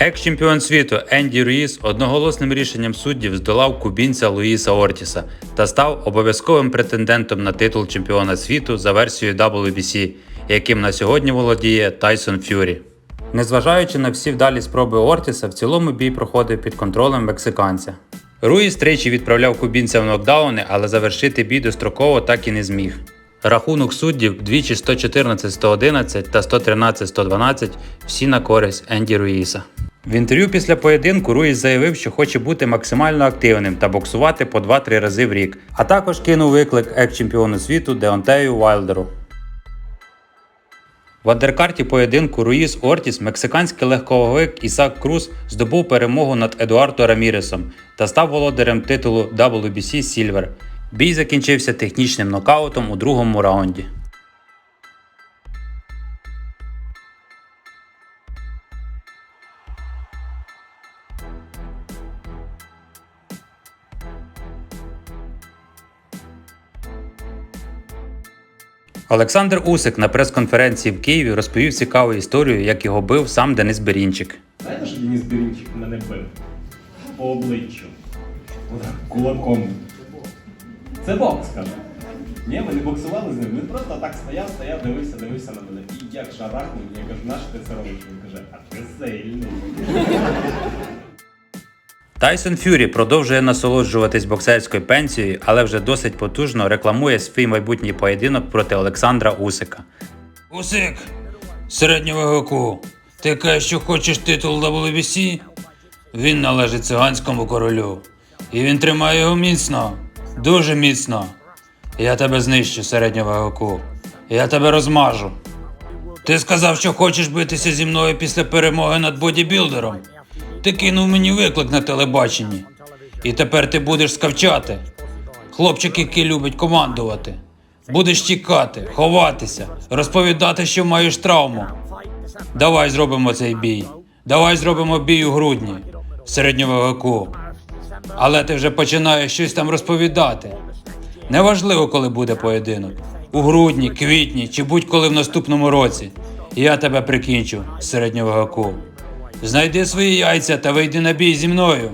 Екс-чемпіон світу Енді Руїс одноголосним рішенням суддів здолав кубінця Луїса Ортіса та став обов'язковим претендентом на титул чемпіона світу за версією WBC, яким на сьогодні володіє Тайсон Ф'юрі. Незважаючи на всі вдалі спроби Ортіса, в цілому бій проходив під контролем мексиканця. Руїс тричі відправляв кубінця в нокдауни, але завершити бій достроково так і не зміг. Рахунок суддів двічі 114-111 та 113-112 всі на користь Енді Руїса. В інтерв'ю після поєдинку Руїс заявив, що хоче бути максимально активним та боксувати по 2-3 рази в рік, а також кинув виклик екс-чемпіону світу Деонтею Вайлдеру. В андеркарті поєдинку Руїс Ортіс мексиканський легковик Ісак Круз здобув перемогу над Едуардо Раміресом та став володарем титулу WBC Silver. Бій закінчився технічним нокаутом у другому раунді. Олександр Усик на прес-конференції в Києві розповів цікаву історію, як його бив сам Денис Берінчик. Знаєте, що Денис Берінчик мене бив? По обличчю. Кулаком. Це бокс, каже. Ні, ми не боксували з ним. Він просто так стояв, стояв, дивився, дивився на мене. І як шарахнув, я кажу, наш ти це робиш? Він каже, а ти сильний. Тайсон Фюрі продовжує насолоджуватись боксерською пенсією, але вже досить потужно рекламує свій майбутній поєдинок проти Олександра Усика. Усик, середнього віку, ти кажеш, що хочеш титул WBC? Він належить циганському королю. І він тримає його міцно, дуже міцно. Я тебе знищу, середнього віку. Я тебе розмажу. Ти сказав, що хочеш битися зі мною після перемоги над бодібілдером. Ти кинув мені виклик на телебаченні. І тепер ти будеш скавчати. Хлопчик, який любить командувати. Будеш тікати, ховатися, розповідати, що маєш травму. Давай зробимо цей бій. Давай зробимо бій у грудні, віку. Але ти вже починаєш щось там розповідати. Неважливо, коли буде поєдинок. У грудні, квітні чи будь-коли в наступному році. Я тебе прикінчу віку. Знайди свої яйця та вийди на бій зі мною.